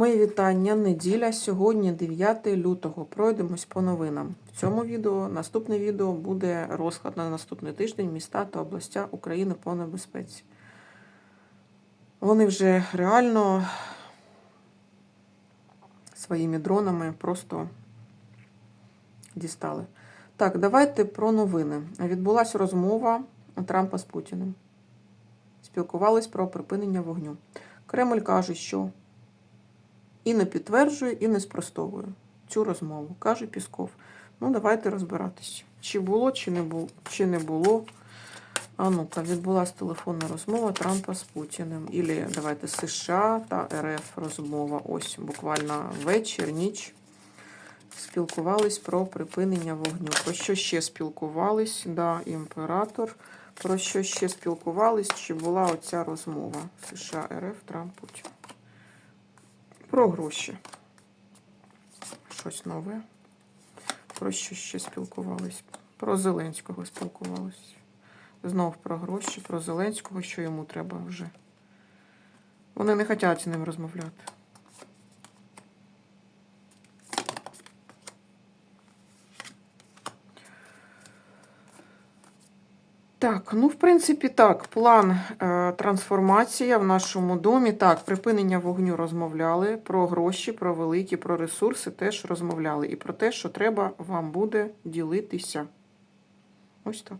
Мої вітання. Неділя. Сьогодні 9 лютого. Пройдемось по новинам. В цьому відео наступне відео буде розклад на наступний тиждень міста та областя України по небезпеці. Вони вже реально своїми дронами просто дістали. Так, давайте про новини. Відбулася розмова Трампа з Путіним. Спілкувались про припинення вогню. Кремль каже, що і не підтверджує, і не спростовує цю розмову, каже Пісков. Ну, давайте розбиратися. Чи було, чи не було, чи не було. А ну-ка, відбулася телефонна розмова Трампа з Путіним. Ілі давайте США та РФ розмова. Ось буквально вечір, ніч. Спілкувались про припинення вогню. Про що ще спілкувались? Да, імператор. Про що ще спілкувались? Чи була оця розмова США, РФ, Трамп, Путін? Про гроші. Щось нове. Про що ще спілкувались? Про Зеленського спілкувались. Знов про гроші, про Зеленського, що йому треба вже. Вони не хочуть з ним розмовляти. Так, ну, в принципі, так. План е, трансформація в нашому домі. Так, припинення вогню розмовляли. Про гроші, про великі, про ресурси теж розмовляли. І про те, що треба вам буде ділитися. Ось так.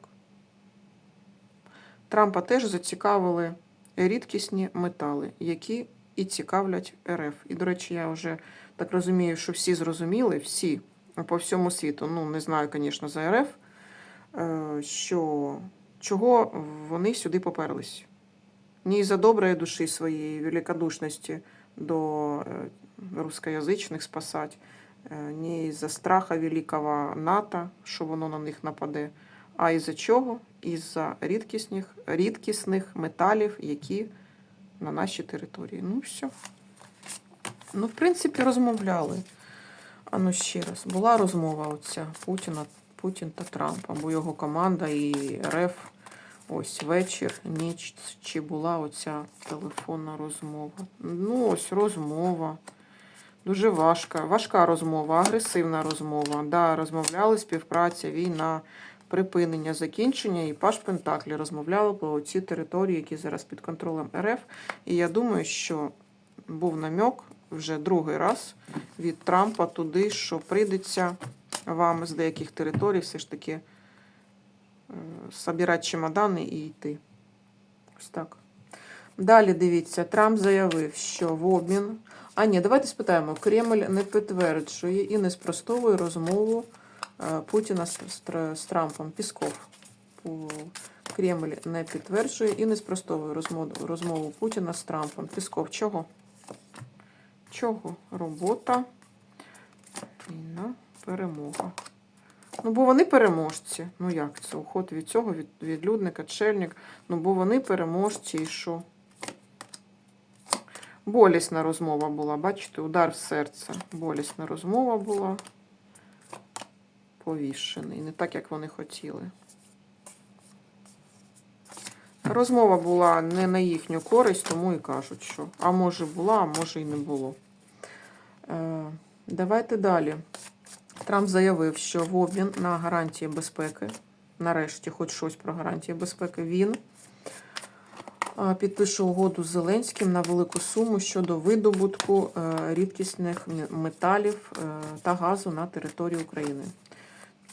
Трампа теж зацікавили рідкісні метали, які і цікавлять РФ. І, до речі, я вже так розумію, що всі зрозуміли, всі по всьому світу. Ну, не знаю, звісно, за РФ, е, що чого вони сюди поперлись. Ні за доброї душі своєї великодушності до е, рускоязичних спасать, е, ні за страха великого НАТО, що воно на них нападе, а із-за чого? Із-за рідкісних, рідкісних металів, які на нашій території. Ну, все. Ну, в принципі, розмовляли. А ну ще раз, була розмова оця Путіна, Путін та Трамп, або його команда і РФ. Ось вечір, ніч, чи була оця телефонна розмова. Ну, ось розмова. Дуже важка. Важка розмова, агресивна розмова. Да, розмовляли співпраця, війна, припинення, закінчення. І Паш Пентаклі розмовляли про ці території, які зараз під контролем РФ. І я думаю, що був намек вже другий раз від Трампа туди, що прийдеться вам з деяких територій все ж таки собирати чемодани і йти. Ось так. Далі дивіться, Трамп заявив, що в обмін. А ні, давайте спитаємо. Кремль не підтверджує і не спростовує розмову е, Путіна з, Трампом. Пісков. Кремль не підтверджує і не спростовує розмову Путіна з Трампом. Пісков, чого? Чого? Робота, війна, перемога. Ну, бо вони переможці. Ну як це? Уход від цього, від відлюдника, чельник. Ну, бо вони переможці і що? Болісна розмова була, бачите, удар в серце. Болісна розмова була. Повішений. Не так, як вони хотіли. Розмова була не на їхню користь, тому і кажуть, що. А може була, а може і не було. Е, давайте далі. Трамп заявив, що в обмін на гарантії безпеки, нарешті, хоч щось про гарантії безпеки, він е, підпише угоду з Зеленським на велику суму щодо видобутку е, рідкісних металів е, та газу на території України.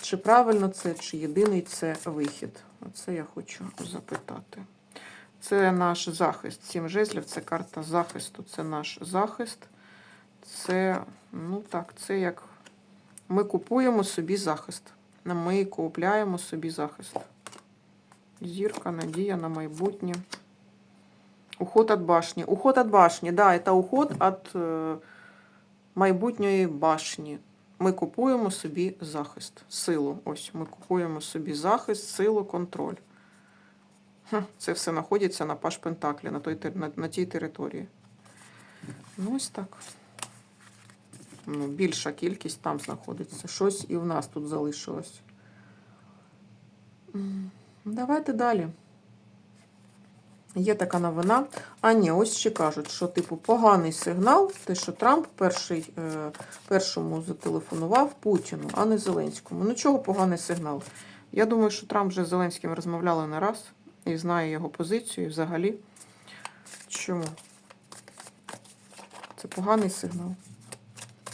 Чи правильно це, чи єдиний це вихід? Оце я хочу запитати. Це наш захист. Сім жезлів це карта захисту. Це наш захист. Це, ну так, це як ми купуємо собі захист. Ми купляємо собі захист. Зірка, надія на майбутнє. Уход від башні. Уход від башні, да, це уход від е, майбутньої башні. Ми купуємо собі захист, силу. Ось ми купуємо собі захист, силу, контроль. Це все знаходиться на Паш Пентаклі, на, той, на, на тій території. Ну, ось так. Ну, більша кількість там знаходиться. Щось і в нас тут залишилось. Давайте далі. Є така новина. А ні, ось ще кажуть, що типу поганий сигнал, те, що Трамп перший, е, першому зателефонував Путіну, а не Зеленському. Ну чого поганий сигнал? Я думаю, що Трамп вже з Зеленським розмовляли не раз і знає його позицію взагалі. Чому? Це поганий сигнал.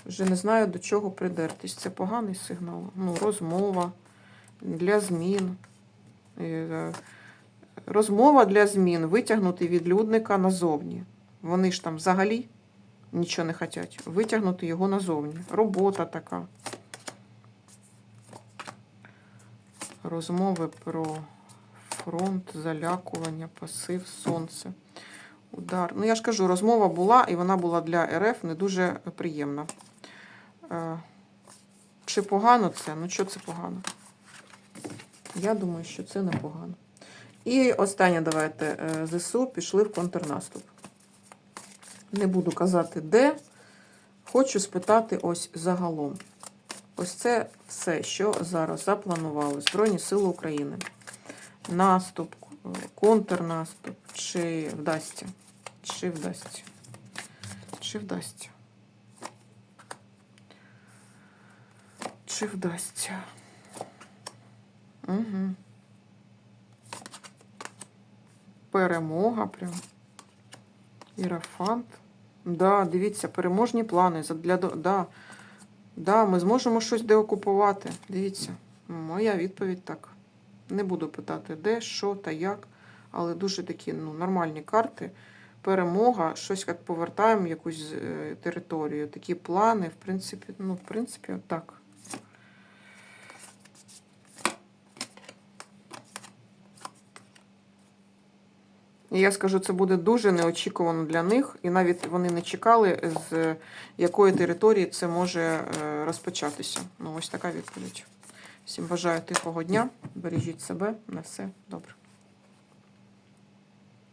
Вже не знаю, до чого придертись. Це поганий сигнал. Ну, розмова для змін. Е, Розмова для змін, витягнути відлюдника назовні. Вони ж там взагалі нічого не хочуть. Витягнути його назовні. Робота така. Розмови про фронт, залякування, пасив, сонце. Удар. Ну, я ж кажу, розмова була, і вона була для РФ не дуже приємна. Е, Чи погано це? Ну, що це погано? Я думаю, що це непогано. І останнє, давайте, е, ЗСУ пішли в контрнаступ. Не буду казати, де. Хочу спитати ось загалом. Ось це все, що зараз запланували Збройні Сили України. Наступ, е, контрнаступ. Чи вдасться? Чи вдасться? Чи вдасться? Чи вдасться? Угу. Перемога прям. Ірафант. Да, дивіться, переможні плани. Для, да, да, ми зможемо щось деокупувати. Дивіться, моя відповідь так. Не буду питати, де, що та як, але дуже такі ну, нормальні карти. Перемога, щось як повертаємо якусь е, територію. Такі плани, в принципі, ну, в принципі, так. І я скажу, це буде дуже неочікувано для них, і навіть вони не чекали, з якої території це може е, розпочатися. Ну, ось така відповідь. Всім бажаю тихого дня. Бережіть себе на все добре.